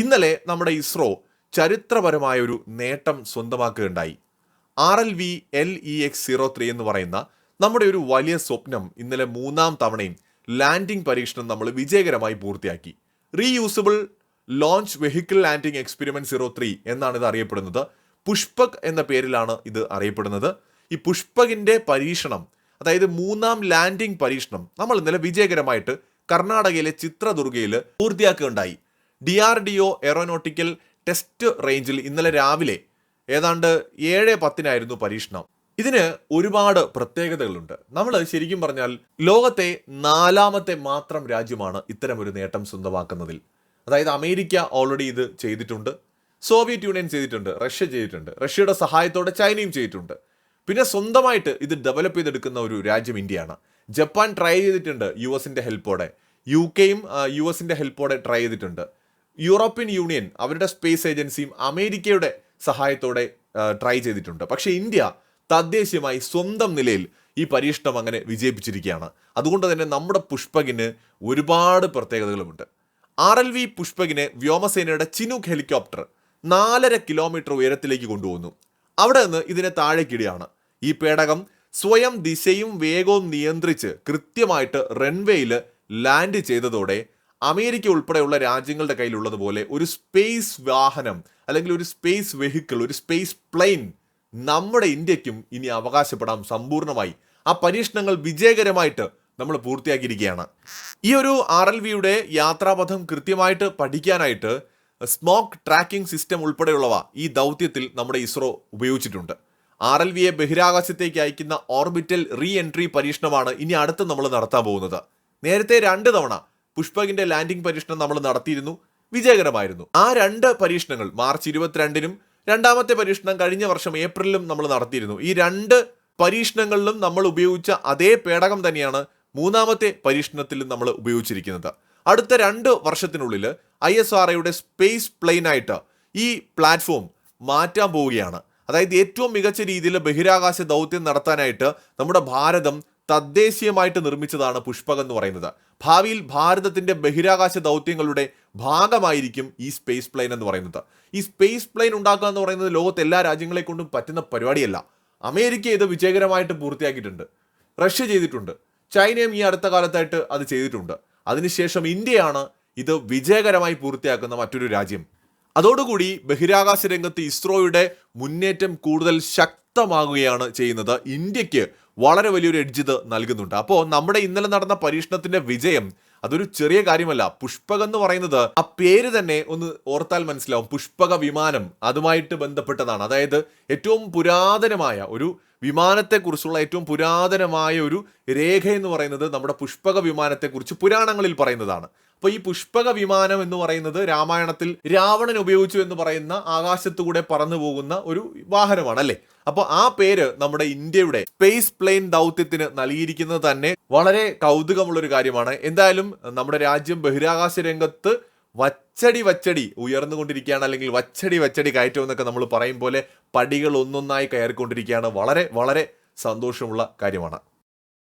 ഇന്നലെ നമ്മുടെ ഇസ്രോ ചരിത്രപരമായ ഒരു നേട്ടം സ്വന്തമാക്കുകയുണ്ടായി. R L V L E X zero three എന്ന് പറയുന്ന നമ്മുടെ ഒരു വലിയ സ്വപ്നം ഇന്നലെ മൂന്നാം തവണയും ലാൻഡിംഗ് പരീക്ഷണം നമ്മൾ വിജയകരമായി പൂർത്തിയാക്കി. Reusable launch vehicle landing experiment zero three എന്നാണ് ഇത് അറിയപ്പെടുന്നത്. പുഷ്പക് എന്ന പേരിലാണ് ഇത് അറിയപ്പെടുന്നത്. ഈ പുഷ്പകിന്റെ പരീക്ഷണം അതായത് മൂന്നാം ലാൻഡിംഗ് പരീക്ഷണം നമ്മൾ ഇന്നലെ വിജയകരമായിട്ട് കർണാടകയിലെ ചിത്രദുർഗയിൽ പൂർത്തിയാക്കുകയുണ്ടായി. D R D O aeronautical test റേഞ്ചിൽ ഇന്നലെ രാവിലെ ഏതാണ്ട് ഏഴ് പത്തിനായിരുന്നു പരീക്ഷണം. ഇതിന് ഒരുപാട് പ്രത്യേകതകളുണ്ട്. നമ്മൾ ശരിക്കും പറഞ്ഞാൽ ലോകത്തെ നാലാമത്തെ മാത്രം രാജ്യമാണ് ഇത്തരമൊരു നേട്ടം സ്വന്തമാക്കുന്നതിൽ. അതായത് അമേരിക്ക ഓൾറെഡി ഇത് ചെയ്തിട്ടുണ്ട് സോവിയറ്റ് യൂണിയൻ ചെയ്തിട്ടുണ്ട് റഷ്യ ചെയ്തിട്ടുണ്ട് റഷ്യയുടെ സഹായത്തോടെ ചൈനയും ചെയ്തിട്ടുണ്ട്. പിന്നെ സ്വന്തമായിട്ട് ഇത് ഡെവലപ്പ് ചെയ്തെടുക്കുന്ന ഒരു രാജ്യം ഇന്ത്യയാണ്. ജപ്പാൻ ട്രൈ ചെയ്തിട്ടുണ്ട് യു എസിന്റെ ഹെൽപ്പോടെ യു കെയും യു എസിന്റെ ഹെൽപ്പോടെ ട്രൈ ചെയ്തിട്ടുണ്ട്. യൂറോപ്യൻ യൂണിയൻ അവരുടെ സ്പേസ് ഏജൻസിയും അമേരിക്കയുടെ സഹായത്തോടെ ട്രൈ ചെയ്തിട്ടുണ്ട്. പക്ഷേ ഇന്ത്യ തദ്ദേശീയമായി സ്വന്തം നിലയിൽ ഈ പരീക്ഷണം അങ്ങനെ വിജയിപ്പിച്ചിരിക്കുകയാണ്. അതുകൊണ്ട് തന്നെ നമ്മുടെ പുഷ്പകിന് ഒരുപാട് പ്രത്യേകതകളുമുണ്ട്. ആർ എൽ വി പുഷ്പകിനെ വ്യോമസേനയുടെ ചിനുക് ഹെലികോപ്റ്റർ നാലര കിലോമീറ്റർ ഉയരത്തിലേക്ക് കൊണ്ടുപോകുന്നു അവിടെ നിന്ന് ഇതിനെ താഴേക്കിടുകയാണ്. ഈ പേടകം സ്വയം ദിശയും വേഗവും നിയന്ത്രിച്ച് കൃത്യമായിട്ട് റൺവേയിൽ ലാൻഡ് ചെയ്തതോടെ അമേരിക്ക ഉൾപ്പെടെയുള്ള രാജ്യങ്ങളുടെ കയ്യിലുള്ളതുപോലെ ഒരു സ്പേസ് വാഹനം അല്ലെങ്കിൽ ഒരു സ്പേസ് വെഹിക്കിൾ ഒരു സ്പേസ് പ്ലെയിൻ നമ്മുടെ ഇന്ത്യക്കും ഇനി അവകാശപ്പെടാം സമ്പൂർണമായി ആ പരീക്ഷണങ്ങൾ വിജയകരമായിട്ട് നമ്മൾ പൂർത്തിയാക്കിയിരിക്കുകയാണ്. ഈ ഒരു ആർ എൽ വിയുടെ യാത്രാപഥം കൃത്യമായിട്ട് പഠിക്കാനായിട്ട് സ്മോക്ക് ട്രാക്കിംഗ് സിസ്റ്റം ഉൾപ്പെടെയുള്ളവ ഈ ദൗത്യത്തിൽ നമ്മുടെ ഇസ്രോ ഉപയോഗിച്ചിട്ടുണ്ട്. ആർ എൽ വിയെ ബഹിരാകാശത്തേക്ക് അയക്കുന്ന ഓർബിറ്റൽ റീ എൻട്രി പരീക്ഷണമാണ് ഇനി അടുത്ത് നമ്മൾ നടത്താൻ പോകുന്നത്. നേരത്തെ രണ്ട് തവണ പുഷ്പകിന്റെ ലാൻഡിംഗ് പരീക്ഷണം നമ്മൾ നടത്തിയിരുന്നു. വിജയകരമായിരുന്നു. ആ രണ്ട് പരീക്ഷണങ്ങൾ മാർച്ച് ഇരുപത്തിരണ്ടിനും രണ്ടാമത്തെ പരീക്ഷണം കഴിഞ്ഞ വർഷം ഏപ്രിലിലും നമ്മൾ നടത്തിയിരുന്നു. ഈ രണ്ട് പരീക്ഷണങ്ങളിലും നമ്മൾ ഉപയോഗിച്ച അതേ പേടകം തന്നെയാണ് മൂന്നാമത്തെ പരീക്ഷണത്തിലും നമ്മൾ ഉപയോഗിച്ചിരിക്കുന്നത്. അടുത്ത രണ്ട് വർഷത്തിനുള്ളിൽ ഐ എസ് ആർ ഒയുടെ സ്പേസ് പ്ലെയിനായിട്ട് ഈ പ്ലാറ്റ്ഫോം മാറ്റാൻ പോവുകയാണ്. അതായത് ഏറ്റവും മികച്ച രീതിയിൽ ബഹിരാകാശ ദൗത്യം നടത്താനായിട്ട് നമ്മുടെ ഭാരതം തദ്ദേശീയമായിട്ട് നിർമ്മിച്ചതാണ് പുഷ്പകം എന്ന് പറയുന്നത്. ഭാവിയിൽ ഭാരതത്തിന്റെ ബഹിരാകാശ ദൗത്യങ്ങളുടെ ഭാഗമായിരിക്കും ഈ സ്പേസ് പ്ലെയിൻ എന്ന് പറയുന്നത്. ഈ സ്പേസ് പ്ലെയിൻ ഉണ്ടാക്കുക എന്ന് പറയുന്നത് ലോകത്തെ എല്ലാ രാജ്യങ്ങളെ കൊണ്ടും പറ്റുന്ന പരിപാടിയല്ല. അമേരിക്ക ഇത് വിജയകരമായിട്ട് പൂർത്തിയാക്കിയിട്ടുണ്ട്. റഷ്യ ചെയ്തിട്ടുണ്ട്. ചൈനയും ഈ അടുത്ത കാലത്തായിട്ട് അത് ചെയ്തിട്ടുണ്ട്. അതിനുശേഷം ഇന്ത്യയാണ് ഇത് വിജയകരമായി പൂർത്തിയാക്കുന്ന മറ്റൊരു രാജ്യം. അതോടുകൂടി ബഹിരാകാശ രംഗത്ത് ഇസ്രോയുടെ മുന്നേറ്റം കൂടുതൽ ശക്തമാകുകയാണ് ചെയ്യുന്നത്. ഇന്ത്യയ്ക്ക് വളരെ വലിയൊരു എഡ്ജ് ഇത് നൽകുന്നുണ്ട്. അപ്പോൾ നമ്മുടെ ഇന്നലെ നടന്ന പരീക്ഷണത്തിന്റെ വിജയം അതൊരു ചെറിയ കാര്യമല്ല. പുഷ്പകം എന്ന് പറയുന്നത് ആ പേര് തന്നെ ഒന്ന് ഓർത്താൽ മനസ്സിലാവും. പുഷ്പക വിമാനം അതുമായിട്ട് ബന്ധപ്പെട്ടതാണ്. അതായത് ഏറ്റവും പുരാതനമായ ഒരു വിമാനത്തെക്കുറിച്ചുള്ള ഏറ്റവും പുരാതനമായ ഒരു രേഖ എന്ന് പറയുന്നത് നമ്മുടെ പുഷ്പക വിമാനത്തെക്കുറിച്ച് പുരാണങ്ങളിൽ പറയുന്നതാണ്. അപ്പോൾ ഈ പുഷ്പക വിമാനം എന്ന് പറയുന്നത് രാമായണത്തിൽ രാവണൻ ഉപയോഗിച്ചു എന്ന് പറയുന്ന ആകാശത്തുകൂടെ പറന്നു പോകുന്ന ഒരു വാഹനമാണ് അല്ലേ? അപ്പോൾ ആ പേര് നമ്മുടെ ഇന്ത്യയുടെ സ്പേസ് പ്ലെയിൻ ദൗത്യത്തിന് നൽകിയിരിക്കുന്നത് തന്നെ വളരെ കൗതുകമുള്ള ഒരു കാര്യമാണ്. എന്തായാലും നമ്മുടെ രാജ്യം ബഹിരാകാശ രംഗത്ത് വച്ചടി വച്ചടി ഉയർന്നുകൊണ്ടിരിക്കുകയാണ് അല്ലെങ്കിൽ വച്ചടി വച്ചടി കയറ്റം എന്നൊക്കെ നമ്മൾ പറയും പോലെ പടികൾ ഒന്നൊന്നായി കയറിക്കൊണ്ടിരിക്കുകയാണ്. വളരെ വളരെ സന്തോഷമുള്ള കാര്യമാണ്.